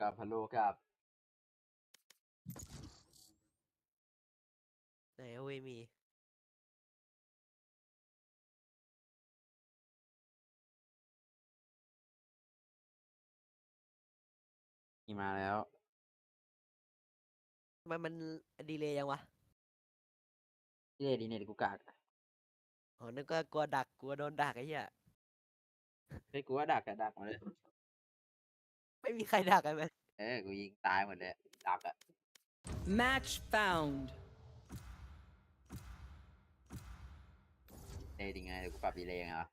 กับพะโลกับไหนเอาเวยมีมีมาแล้ว ทำไมมันดีเลยยังวะ เย่ดีเน็ตกูกากอ๋อนึกว่ากลัวดักกลัวโดนดักไอ้เหี้ย เฮ้ยกูว่าดักอะดักมาเลย ไม่มีใครดักไอ้แมนเออกูยิงตายหมดเลยดักอะ Match found. เย่ดีไงเดี๋ยวกูปรับดีเลยไงวะ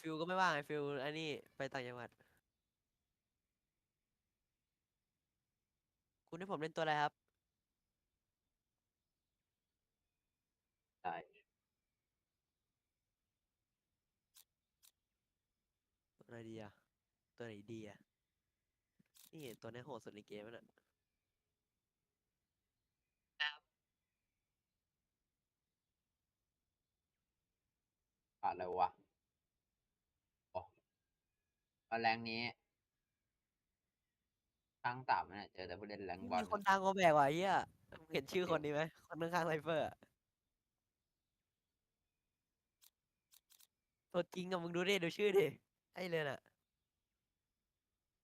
ฟิลก็ไม่ว่างไอ้ฟิลอันนี้ไปต่างจังหวัด คุณให้ผมเล่นตัวอะไรครับ ใช่ ตัว อะไรดีอะตัวไหนดีอะนี่ตัวนี้โหดสุดในเกมแล้วน่ะขาดอะไรวะโอ้มาแรงนี้ตั้งต่ำเนี่ยเจอแต่ผู้เล่นแรงบอลมีคนดังกว่าแบกว่ะไอ้เหี้ยมึงเห็นชื่อคนนี้ไหมคนข้างๆไซเฟอร์อะตัวจริงอะมึงดูดิดูชื่อดิ ไอ้เลยน่ะ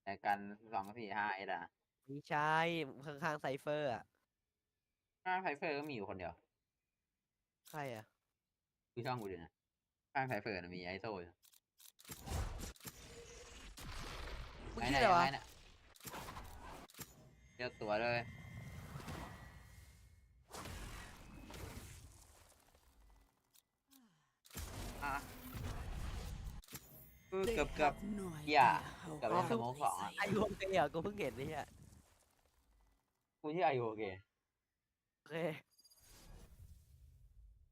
แต่กันสองสี่ห้าเอ็ดอะไม่ใช่ข้างๆไซเฟอร์อะข้างไซเฟอร์ก็มีอยู่คนเดียวใครอะคือช่องกูดูนะข้างไซเฟอร์นะมีไอโซ่อยู่มึงไหนชื่อไหนอะไรวะ ไหนน่ะเลือกตัวเลย เออ They เกือบเกือบ have no Yeah, idea how เกือบอ๋อเล่นสโมองสองอะไอ้โอเคอะกูเพิ่งเห็นนี่ฮะกูชื่อไอโอเคโอเค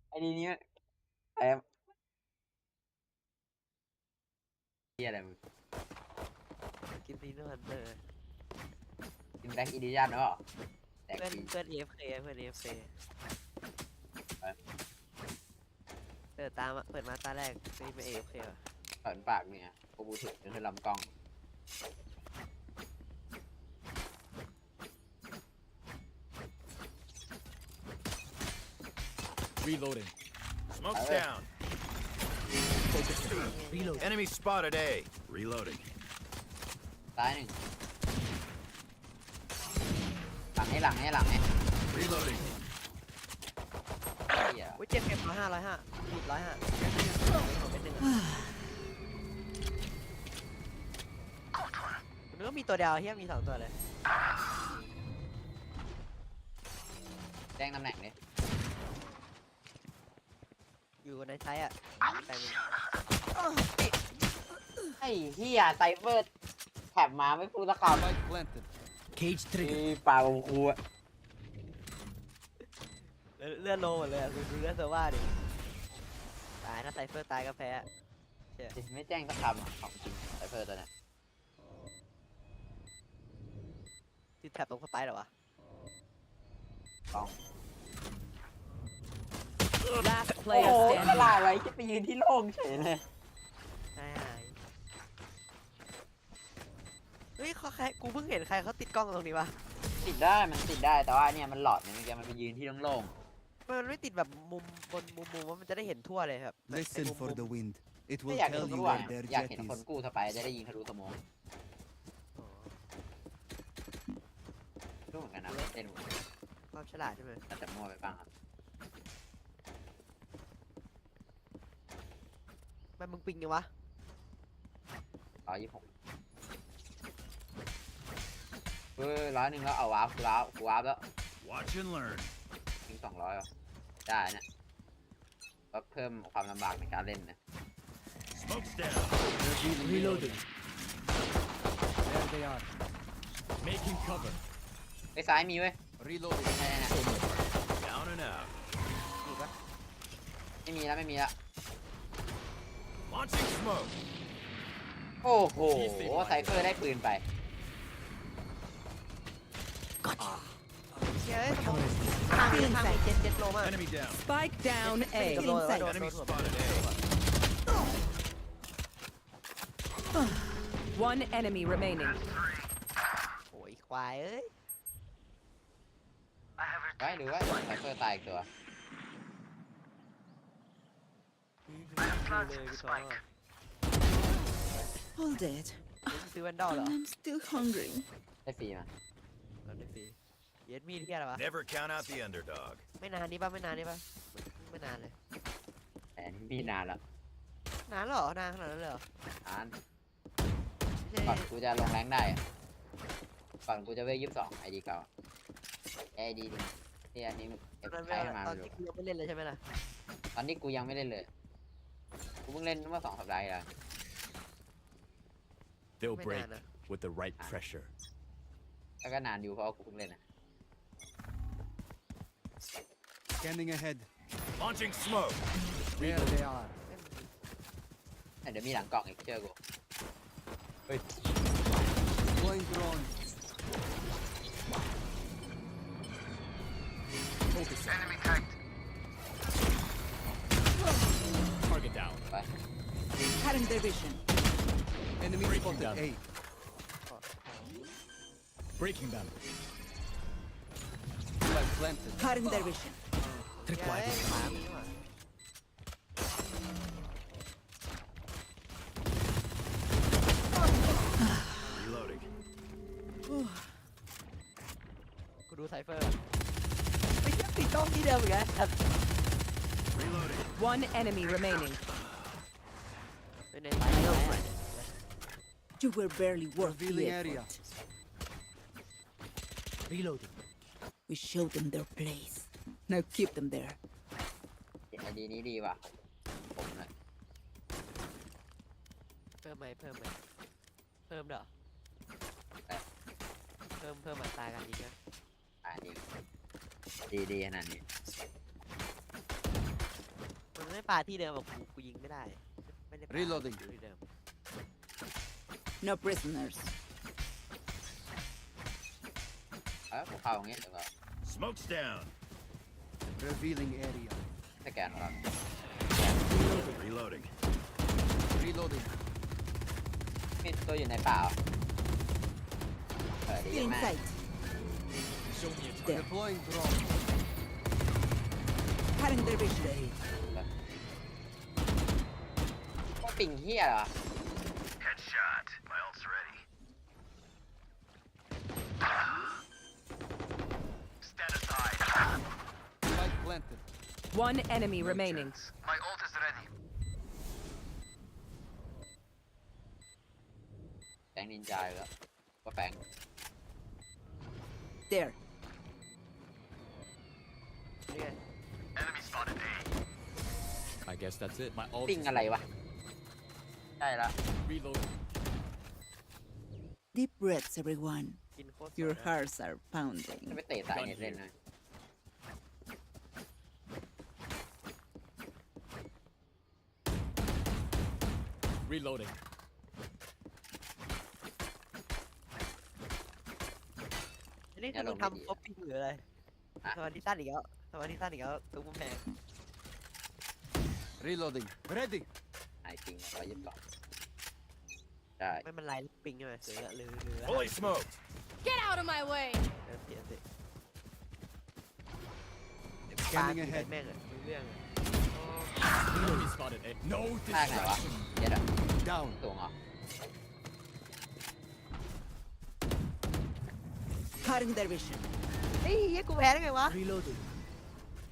ไอดีนี้แอมเฮียอะไรมึงกินซีโน่ฮันเตอร์กินแบ็กอีดิชั่นหรือเปล่าแบ็กเพื่อนอีเพื่อนเอฟเคเพื่อนเอฟเคไปเปิดตามมาเปิดมาตาแรกนี่เป็นเอฟเคว่ะ เปิดปากเนี่ยกูบูถึงก็คือลำกล้อง Reloading. Smoke's Alright. down. Reload. Enemy spotted A. Reloading. ซ้ายหนึ่งหลังให้หลังให้หลังให้ Reloading. เฮียอุ้ยเจ็บเก็บร้อยห้าร้อยห้าหยิบร้อยห้าเป็นหนึ่งอะ กูนึกว่ามีตัวเดียวเฮียมีสองตัวเลยแจ้งตำแหน่งดิอยู่ในไซต์อะแต่มึงไอ้เฮียไซเฟอร์แถบมาไม่พูดสักคำ Spike planted. Cage มีปากของกูอะเลือดเลือดโลหมดเลยอะคุณดูเลือดเซอร์ว่าดิตายถ้าไซเฟอร์ตายก็แพ้ ไม่แจ้งสักคำอะของจริงไซเฟอร์ตัวเนี้ย ที่แท็บตรงสไปร์เหรอวะต้อง Last โอ้ player โหต standing. ลาดไว้จะไปยืนที่โล่งเฉยเลยใช่หายเฮ้ยเขาใครกูเพิ่งเห็นใครเขาติดกล้องตรงนี้วะติดได้มันติดได้แต่ว่าเนี่ยมันหลอดเนี่ยมันจะมันไปยืนที่โล่งมันไม่ติดแบบมุมบนมุมมุมว่ามันจะได้เห็นทั่วเลยครับแบบไอ้ Listen มุม for มุม the wind. It ๆ will ไม่อยากเห็น tell คน you กู้อะ where their อยาก jet เห็น is. คนกู้สไปร์จะได้ยิงทะลุสมอง อ๋อ รู้เหมือนกันนะเล่นความฉลาดใช่ไหมแต่มั่วไปบ้างครับมันมึงปิงยังวะร้อยยี่สิบหกเออร้อยหนึ่งแล้วเอาวาร์ปกูวาร์ปกูวาร์ปแล้ว Watch and learn. ยิงสองร้อยได้เนี่ยก็เพิ่มความลำบากในการเล่นนะ Smoke's down. Reloading. There they are. Making cover. ไปซ้ายมีเว้ย Reloading. ไม่ไม่ Down and out. อีกปะไม่มีแล้วไม่มีแล้ว Launching smoke. โอ้โหไซเฟอร์ได้ปืนไปเฮ้ยสมองข้างมีข้างมีเจ็ดเจ็ดโลมาก Enemy down. Spike down เจ็ด A. โลว่าโดน Enemy โดน spotted A. One enemy remaining. โอ้ยควายเอ้ย ไว้หรือว่าไซเฟอร์ตายอีกตัวเลยพี่ตัว Hold it. ซื้อแวนดอลเหรอ I'm still hungry. ได้ฟรีมาเอาได้สิเย็ดมีดที่อะไรวะ Never count out the underdog. ไม่นานนี่ป่ะไม่นานนี่ป่ะไม่นานเลย แต่นี่มีนานแล้วนานเหรอนานขนาดนั้นเลยเหรอนานไม่ก่อนใช่กูจะลงแรงได้อะก่อนกูจะเวลยี่สิบสองไอดีเก่าไอดีนี่ ที่อันนี้เก็บตอนใช้เวลามาตอนอยู่ที่กูยังไม่เล่นเลยใช่ไหมล่ะตอนนี้กูยังไม่เล่นเลย กูเพิ่งเล่นเมื่อสองสัปดาห์ที่แล้ว They'll ไม่ break นานนะ with the right pressure. แล้วก็นานอยู่เพราะว่ากูเพิ่งเล่นนะ Scanning ahead. Launching smoke. There they are. แต่เดี๋ยวมีหลังกล่องอีกเชื่อกูเฮ้ย Deploying drone. Focus. Enemy Target down. ไป Cutting their vision. Enemy Breaking spotted down. A. Breaking them. Flag planted. Cutting their vision. เย้ยขวามีว่ะ Reloading. กูดูไซเฟอร์ ไม่ใช่ติดกล้องที่เดิมอีกแล้ว Reloading. One enemy remaining. ไม่ในสายเดิมอะ You were barely worth the Revealing area. effort. Reloading We showed them their place. Now keep them there. ไอดีนี้ดีว่ะผมเลยเพิ่มไหมเพิ่มไหมเพิ่มเด้อเพิ่มเพิ่มอัตราการยิงนะ อ่านี่ ดีดีขนาดนี้มันไม่ปาที่เดิมแบบกูกูยิงไม่ได้ ไม่ได้ปา Reloading ที่เดิม No prisoners. เออผมเข้าอย่างเงี้ยเดี๋ยวก็ Smoke's down. Revealing area. สแกนของเรา Reloading. Reloading. มีตัวอยู่ในป่าเหรอเออดี Still in มาก sight. Show me a There. Deploying drone. Cutting their vision. ว่าปิงเฮียเหรอ Headshot. My ult's ready. Stand aside. Flag planted. One enemy remaining. My ult is ready. แฟงนินจาอยู่แล้วก็แฟง There. นี่ไง Enemy spotted A. I guess that's it. My ult ปิงอะไรวะ ใช่ละ Reloading. Deep breaths, everyone. กินโคตรสด Your นะ hearts are pounding. จะไปเตะสายเน็ตเล่นเลย Reloading. อันนี้คือมึงทำครบปิ้งหรืออะไร อ่ะ สมาธิสั้นอีกแล้ว สมาธิสั้นอีกแล้วตุ้มแพง Reloading. Ready. หายปิงร้อยยี่สิบสองได้ไม่มันลายปิ้งใช่ไหมหรือหรือหรือ Fully smoked. Get out of my way! เออเปลี่ยนสิ Scanning ปากี่ ahead. แม่งอะรู้เรื่องอะ Enemy spotted A. No ภาคไหนวะ distraction. เจ็ดอะ Down. สูงเหรอ Cutting their vision. เฮ้ยเหี้ยกูแพ้ได้ไงวะ Reloading.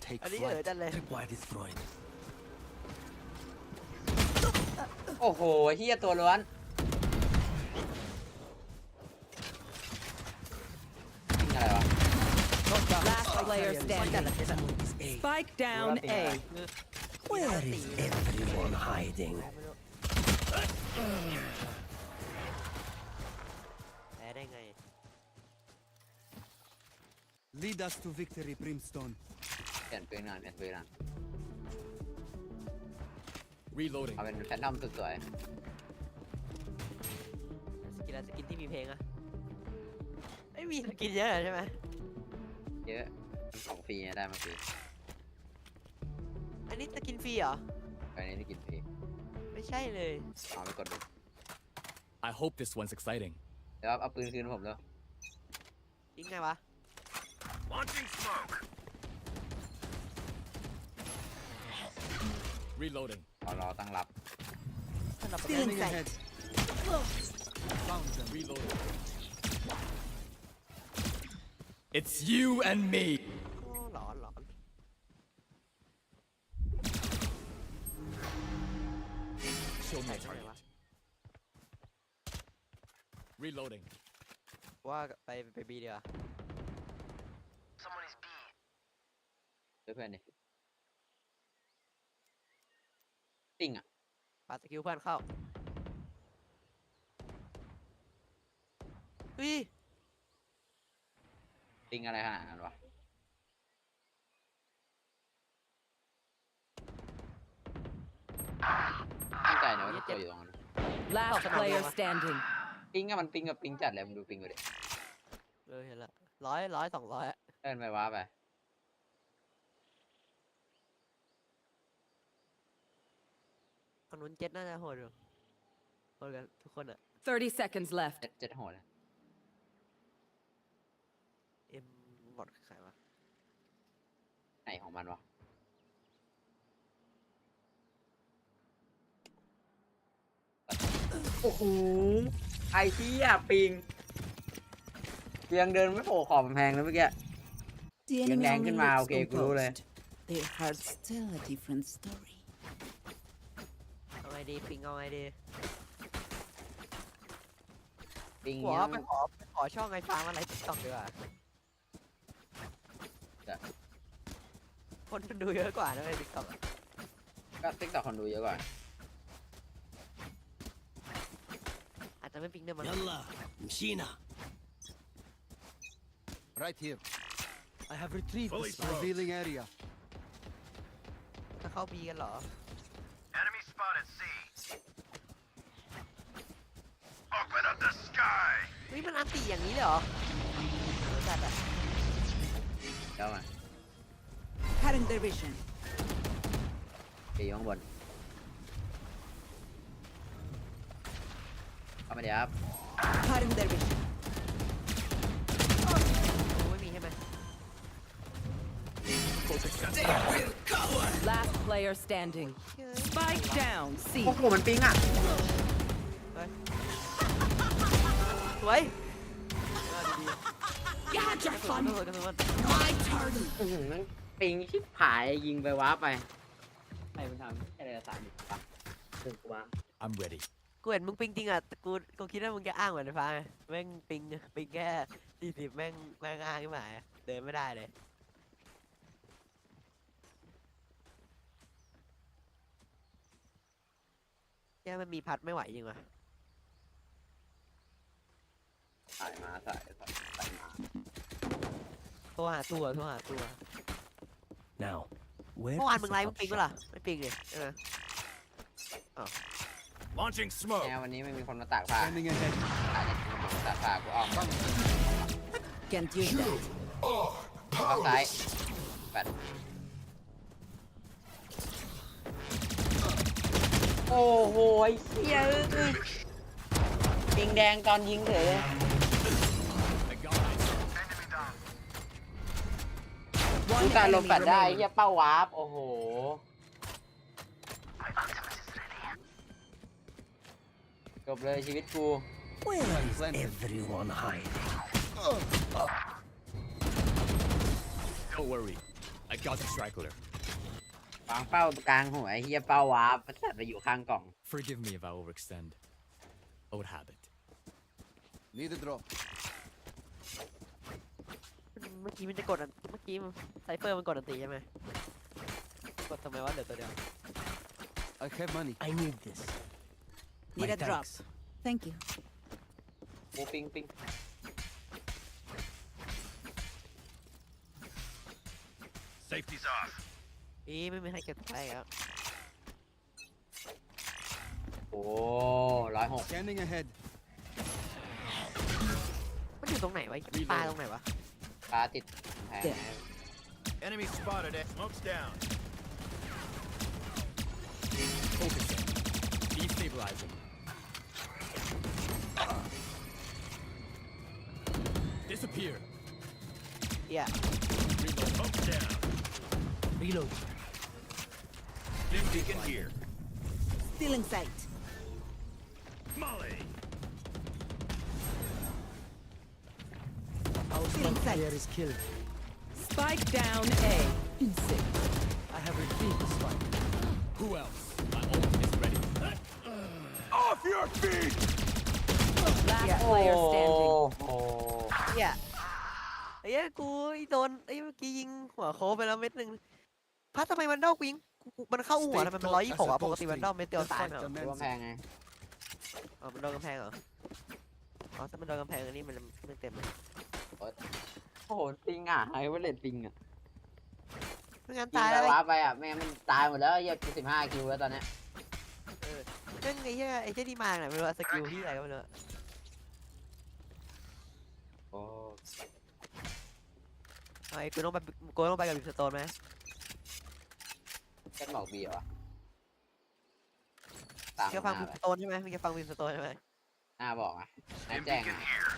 Take อันนี้เออ flight. จันเลย Tripwire destroyed. โอ้โหเฮียตัวล้วนปิงอะไรวะ Last player standing. Spike down A. Where is everyone hiding? แพ้ได้ไง Lead us to victory, Brimstone. เปลี่ยนปืนหน่อยเปลี่ยนปืนหน่อย Reloading. เอาเป็นแฟนทอมสุดสวยสกินอะไรสกินที่มีเพลงอะไม่มีสกินเยอะใช่ไหมเยเยอะของฟรีไงได้มาฟรีอันนี้จะกินฟรีเหรอ ไปนี้ที่กินฟรีไม่ใช่เลย เอาไปกดดู I hope this one's exciting. เดี๋ยวเอาปืนคืนผมแล้ว ยิงไงวะ Reloading. รอรอตั้งรับ สำหรับ Still Scanning inside. ahead. Found them. Reloading. It's you and me. โอ้หลอนหลอน Show me a ใช่ไหม target. วะ Reloading. ว่าไปไปบีเดียวา เพื่อนเพื่อนดิ ปิงอะปาสกิลเพื่อนเข้าเฮ้ยปิงอะไรขนาดนั้นวะตั้งใจเดี๋ยวมันตัวอยู่ตรงนั้น Last player standing. ปิงอะมันปิงกับปิงจัดเลยมึงดูปิงไปดิเออเห็นละร้อยร้อยสองร้อยอะเดินไปว้าไป คนนู้นเจ็ดน่าจะโหดอยู่โหดกันทุกคนอะ30 seconds left. เจ็ดเจ็ดโหดเลยเอ็มบอดใครวะไหนของมันวะโอ้โหไอ้ที่อะปิงยังเดินไม่โผล่ขอบกำแพงเลยเมื่อกี้ The Yung enemy nangkin only ma, looks okay, gulo le. composed. Their hearts tell a different story. เอาไงดีปิงเอาไงดีปิงหัวยังไปขอไปขอช่องไอ้ฟาร์มอะไรติ๊กต็อกดีกว่าจ้ะคนดูเยอะกว่านะไอ้ติ๊กต็อกก็ติ๊กต็อกคนดูเยอะกว่าอาจจะไม่ปิงด้วยมัน Yalla, Mshina. Right here. I have retrieved this revealing area. จะเข้าบีกันเหรอ Enemy spotted C. Open up the sky! เฮ้ยมันอันตีอย่างนี้เลยเหรอเออจัดอะเดี๋ยวมา Cutting their vision. ปีอยู่ข้างบนเข้ามาเดี๋ยวครับ Cutting their vision. กูไม่มีใช่ไหม Last player standing. Spike down. C. โอ้โหมันปิงอะเฮ้ย สวยกระสุนกระสุนกระสุนมันอื้อหือมันปิงชิบหายยิงไปว้าไปใครมันทำอะไรละสามดิปะถึงกูว้า I'm ready. กูเห็นมึงปิงจริงอะแต่กูกูคิดว่ามึงจะอ้างเหมือนไอ้ฟ้าไงแม่งปิงปิงแค่สี่สิบแม่งแม่งอ้างขึ้นมาเดินไม่ได้เลยแค่มันมีพัดไม่ไหวจริงวะ สายมาสายสายสายมาโทรหาตัวโทรหาตัว Now, where เมื่อวาน is มึง the ไลฟ์มึง hot ปิง shot? ปะล่ะไม่ปิงเลยใช่ไหม Launching smoke. แนววันนี้ไม่มีคนมาตากผ้า Scanning ahead. อาจจะมีคนมาตากผ้ากูอ้อม Can't use that. เข้าซ้ายแปดโอ้โหไอ้เหี้ยเอ้ยปิงแดงตอนยิงเฉยเลย กู One การลม enemy แปดได้เฮี remaining. ยเป้าวาร์ปโอ้โห My ultimate is ready. จบเลยชีวิตกู Where is Planted. everyone hiding? Don't worry. I got the strangler. วางเป้ากลางหัวไอ้เฮียเป้าวาร์ปมันสัตว์ไปอยู่ข้างกล่อง Forgive me if I overextend. Old habit. Need a drop. เมื่อกี้มันจะกดอันเมื่อกี้มันไซเฟอร์มันกดอันตีใช่ไหมกดทำไมวะเดี๋ยวตัวเดียว I have money. I need this. Need My a drop. thanks. Thank you. โอ้ปิงปิง Safety's off. อีไม่มีใครเก็บไปแล้วโอ้ร้อยหก Scanning ahead. มันอยู่ตรงไหนวะปลาตรงไหนวะ ปลาติด แพง them. Enemy spotted. eh? Smoke's down. Focusing. Destabilizing. Disappear. เหี้ย Smoke's down. Reload. Stim beacon here. Still in sight. Molly. Our Still in spike sight. carrier is killed. Spike down A. Insect. I have retrieved the spike. Who else? My ult is ready. Off your feet! Last โอ้ player standing. โหเหี้ยไอ้เหี้ยกูไอ้โดนไอ้เมื่อกี้ยิงหัวโคไปแล้วเม็ดหนึ่งพัดทำไมมันดอกกูยิงกูกูมันเข้าหัวทำไมมันร้อยยี่สิบหกอะปกติมันดอกเม็ดเดียวตายไหม The เหรอ fight ตัวแพง demands ไง อ๋อมันโดนกำแพงเหรอ อ๋อถ้ามันโดนกำแพงอันนี้มันมันเต็มเลยโอ้โหปิงอะไอ้เวเลตปิงอะไม่งั้นยิงตายไปแล้วไอ้ว้าไปอะแม่งมันตายหมดแล้วเหี้ยกูสิบห้าคิวแล้วตอนเนี้ยเรื่องไอ้เหี้ยไอ้เจ้าที่มาไหนไม่รู้อะสกิลที่อะไรก็ไม่รู้อะโอ้เอาไอ้กูต้องไปกูต้องไปกับบิสโตนไหมแค่บอกบีเหรอวะตามแกหฟังน้าบิไปสโตนใช่ไหมมึงจะฟังบิสโตนใช่ไหม หน้าบอกอะหน้า Stim แจ้ง beacon อะ here.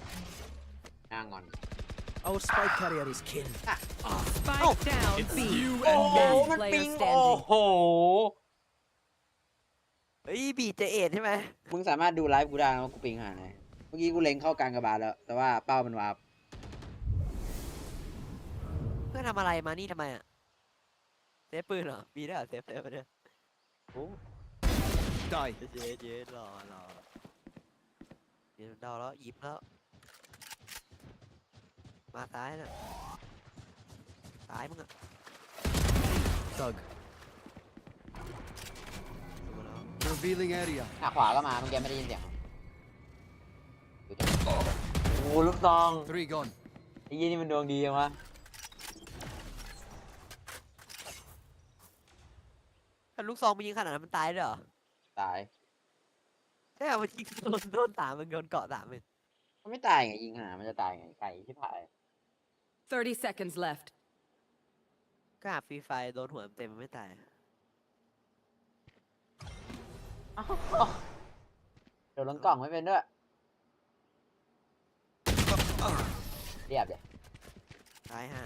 หน้างอน Our spike carrier is killed. Spike down It's B. you โอ้ and โห me. มัน player ปิง standing โอ้โห เฮ้ยบีเจเอ็ดใช่ไหมมึงสามารถดูไลฟ์กูได้นะว่ากูปิงหาไหนเมื่อกี้กูเล็งเข้ากลางกระบาลแล้ว แต่ว่าเป้ามันวาร์ปเพื่อนทำอะไรมานี่ทำไมอะเซฟปืนเหรอบีได้เหรอเซฟเซฟไปเนี่ย Die. เย็ดเย็ดรอรอ เดี๋ยวเดาแล้วหยิบแล้ว มาซ้ายน่ะซ้ายมึงอะ Thug. ดูมาแล้ว Revealing area. หน้าขวาก็มาเมื่อกี้ไม่ได้ยินเสียงดูดิโอ้โหลูกซอง Three gone. ไอ้ยี่นี่มันดวงดีจังวะถ้าลูกซองมันยิงขนาดนั้นมันตายด้วยเหรอ ตาย ใช่เหรอมันยิงโดนโดนสามมันโดนเกาะสามมันมันไม่ตายไงยิงหา มันจะตายไงไก่ที่ผาย30 seconds left. ก็หาฟรีไฟโดนหัวเต็มๆมันไม่ตาย เดี๋ยวลงกล่องไม่เป็นด้วย เรียบเลยตายห่า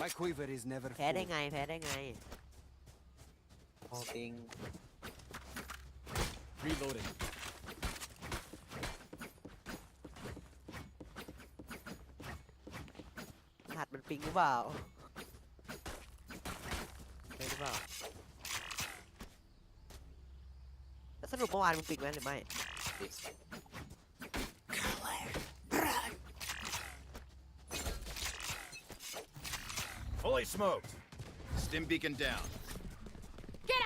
My quiver is never แพ้ได้ full. ไง แพ้ได้ไง โอ้ปิง Reloading. หัดมันปิงหรือเปล่าเป็นหรือเปล่าแล้วสรุปเมื่อวานมึงปิงไหมหรือไม่ Fully smoked. Stim beacon down.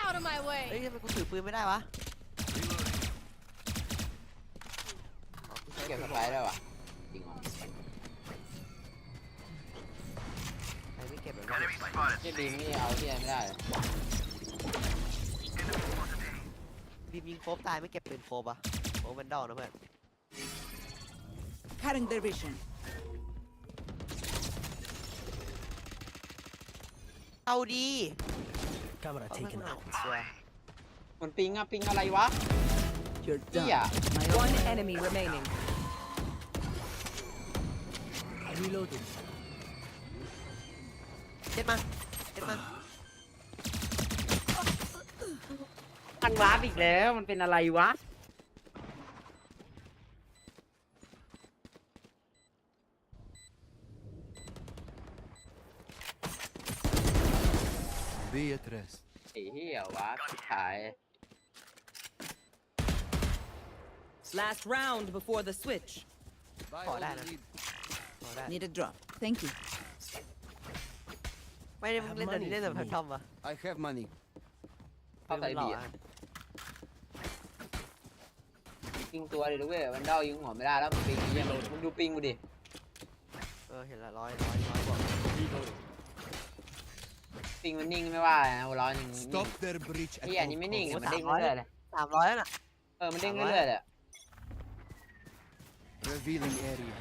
Get out of my เฮ้ย way! ทำไมกูถือปืนไม่ได้วะ Reloading. อ๋อกูใช้เก็บปืสนไปร์ได้วะจริงเหรอใครไม่เก็บเลย Enemy spotted. ที่บีมนี่เอาที่ไหนไม่ได้เลยบีมยิงโฟบตายไม่เก็บปืนโฟบอะโฟบมันดอกนะเพื่อน Cutting their vision. เอาดี Camera เอา taken ไม่ out. เอาตัวมันปิงอะปิงอะไรวะ You're เหี้ done. ย My One enemy remaining. Reloading. เจ็ดมาเจ็ดมามันวาร์ปอีกแล้ว มันเป็นอะไรวะ Be at rest. ไอ้เหี้ยวาร์ปชิบหาย Last round before the switch. Buy Oh, all that- you need. พอได้ need a drop. Thank you. ไม่ได้มึงเล่นแต่นี้เล่นแต่แพนทอมปะ I have money. เข้าใส่หล่อเบียร์อะยิงตัวเลยด้วยมันเด้ายิงหัวไม่ได้แล้วมันปิงเหี้ยมึงดูปิงกูดิ เออเห็นละร้อยร้อยร้อยกว่า Reloading. ปิงมันนิ่งไม่ว่านะร้อยหนึ่งนิ่ง Stop their breach ไอ้ at เหี้ยอัน all นี้ไม่นิ่ง costs. อะมันเด้งเรื่อยๆเลยสามร้อยแล้วน่ะ เออมันเด้งเรื่อยๆเลย Revealing area.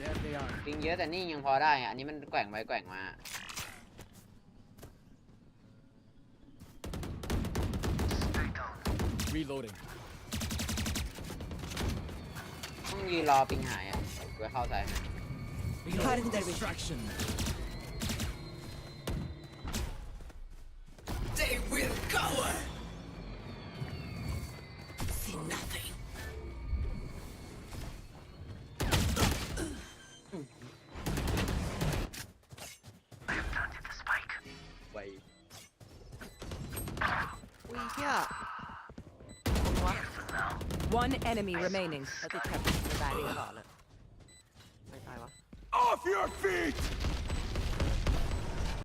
There they are. ปิงเยอะแต่นี่ยังพอได้อะอันนี้มันแกว่งไปแกว่งมา Reloading. ต้องยืนรอปิงหายอะเพื่อเข้าใจไหม Cutting their vision. Distraction. Enemy remaining. แล้วติดแคปไม่ตายดีตลอดเลยไม่ตายวะ Off your feet!